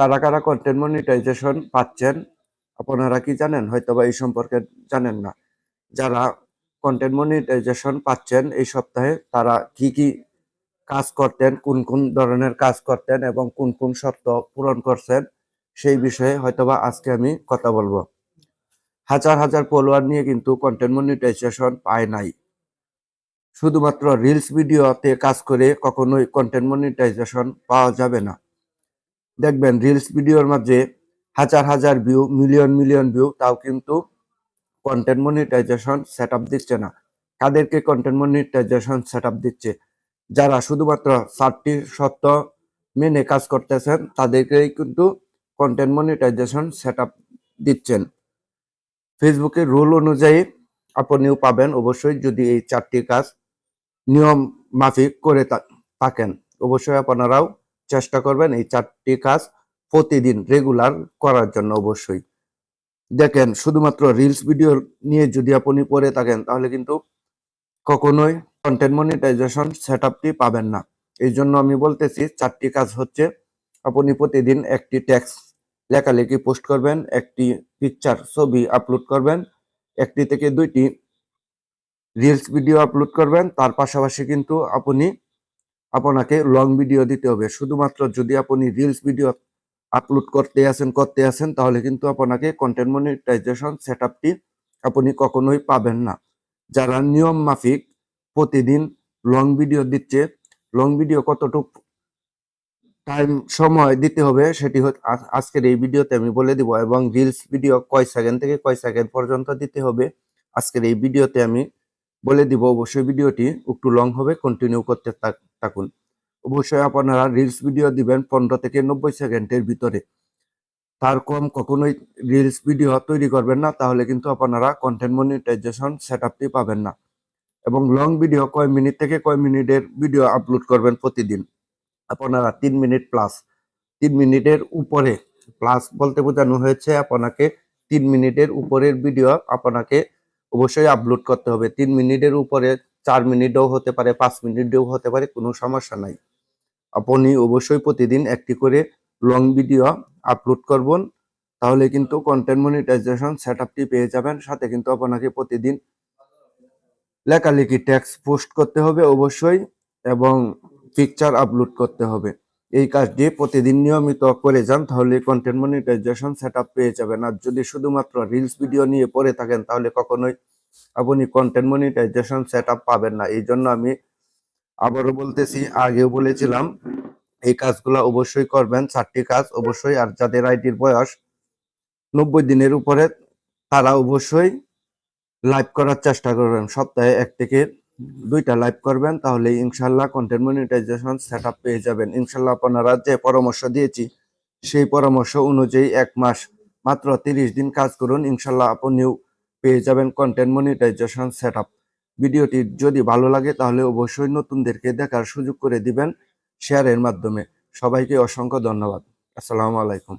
কারা কারা content monetization পাচ্ছেন, আপনারা কি জানেন? হয়তো বা এই সম্পর্কে জানেন না। যারা কন্টেন্ট মনিটাইজেশন পাচ্ছেন এই সপ্তাহে, তারা কি কি কাজ করতেন, কোন কোন ধরনের কাজ করতেন এবং কোন কোন শর্ত পূরণ করছেন, সেই বিষয়ে হয়তোবা আজকে আমি কথা বলব। হাজার হাজার ফলোয়ার নিয়ে কিন্তু কন্টেন্ট মনিটাইজেশন পায় নাই। শুধুমাত্র রিলস ভিডিওতে কাজ করে কখনোই কন্টেন্ট মনিটাইজেশন পাওয়া যাবে না। দেখবেন রিলস ভিডিওর মাঝে হাজার হাজার ভিউ মিলিয়ন মিলিয়ন ভিউ তাও কিন্তু কন্টেন্ট মনিটাইজেশন সেট আপ দিচ্ছে না। কাদেরকে কন্টেন্ট মনিটাইজেশন সেট আপ দিচ্ছে? যারা শুধুমাত্র চারটি সত্য মেনে কাজ করতেছেন, তাদেরকেই কিন্তু কন্টেন্ট মনিটাইজেশন সেট আপ দিচ্ছেন। ফেসবুকের রুল অনুযায়ী আপনিও পাবেন অবশ্যই যদি এই চারটি কাজ নিয়ম মাফিক করে থাকেন। অবশ্যই আপনারাও চেষ্টা করবেন এই চারটি কাজ প্রতিদিন রেগুলার করার জন্য অবশ্যই। দেখেন, শুধুমাত্র রিলস ভিডিও নিয়ে যদি আপনি পড়ে থাকেন, তাহলে কিন্তু কখনোই কন্টেন্ট মনিটাইজেশন সেট আপটি পাবেন না। এই জন্য আমি বলতেছি, চারটি কাজ হচ্ছে, আপনি প্রতিদিন একটি ট্যাক্স লেখালেখি পোস্ট করবেন, একটি পিকচার ছবি আপলোড করবেন, একটি থেকে দুইটি রিলস ভিডিও আপলোড করবেন, তার পাশাপাশি কিন্তু আপনি আপনাকে লং ভিডিও দিতে হবে। শুধুমাত্র যদি আপনি রিলস ভিডিও আপলোড করতে আছেন করতে আছেন, তাহলে কিন্তু আপনাকে কন্টেন্ট মনিটাইজেশন সেট আপটি আপনি কখনোই পাবেন না। যারা নিয়ম মাফিক প্রতিদিন লং ভিডিও দিচ্ছে লং ভিডিও কতটুকু টাইম সময় দিতে হবে সেটি আজকের এই ভিডিওতে আমি বলে দিব এবং রিলস ভিডিও কয় সেকেন্ড থেকে কয় সেকেন্ড পর্যন্ত দিতে হবে। আজকের এই ভিডিওতে আমি বলে দিব, অবশ্যই ভিডিওটি একটু লং হবে কন্টিনিউ করতে থাক- থাকুন। অবশ্যই আপনারা রিলস ভিডিও দিবেন পনেরো থেকে নব্বই সেকেন্ডের ভিতরে। তার কম কখনোই রিলস ভিডিও তৈরি করবেন না, তাহলে কিন্তু আপনারা কন্টেন্ট মনিটাইজেশন সেট আপটি পাবেন না। এবং লং ভিডিও কয় মিনিট থেকে কয় মিনিটের ভিডিও আপলোড করবেন প্রতিদিন। আপনারা তিন মিনিট প্লাস তিন মিনিটের উপরে। প্লাস বলতে বোঝানো হয়েছে আপনাকে তিন মিনিটের উপরের ভিডিও আপনাকে অবশ্যই আপলোড করতে হবে। তিন মিনিটের উপরে চার মিনিটও হতে পারে, পাঁচ মিনিটেও হতে পারে, কোনো সমস্যা নাই। আপনি অবশ্যই প্রতিদিন একটি করে লং ভিডিও আপলোড করবেন, তাহলে কিন্তু কন্টেন্ট মনিটাইজেশন সেট আপটি পেয়ে যাবেন। সাথে কিন্তু আপনাকে প্রতিদিন লেখালেখি ট্যাক্স পোস্ট করতে হবে অবশ্যই, এবং পিকচার আপলোড করতে হবে। এই কাজটি প্রতিদিন নিয়মিত করে যান, তাহলে কন্টেন্ট মনিটাইজেশন সেট পেয়ে যাবেন। আর যদি শুধুমাত্র রিলস ভিডিও নিয়ে পড়ে থাকেন, তাহলে কখনোই আপনি কন্টেন্ট মনিটাইজেশন সেট পাবেন না। এই জন্য আমি আবারও বলতেছি, আগেও বলেছিলাম, এই কাজগুলো অবশ্যই করবেন, চারটি কাজ অবশ্যই। আর যাদের আইডির বয়স নব্বই দিনের উপরে, তারা অবশ্যই লাইভ করার চেষ্টা করবেন। সপ্তাহে এক থেকে দুইটা লাইভ করবেন তাহলে ইনশাল্লাহ কন্টেন্ট মনিটাইজেশন সেট পেয়ে যাবেন। ইনশাল্লাহ আপনারা যে পরামর্শ দিয়েছি, সেই পরামর্শ অনুযায়ী এক মাস, মাত্র তিরিশ দিন কাজ করুন। ইনশাল্লাহ আপনিও পেয়ে যাবেন কন্টেন্ট মনিটাইজেশন সেট ভিডিওটি যদি ভালো লাগে তাহলে অবশ্যই নতুনদেরকে দেখার সুযোগ করে দিবেন শেয়ারের মাধ্যমে। সবাইকে অসংখ্য ধন্যবাদ। আসসালামু আলাইকুম।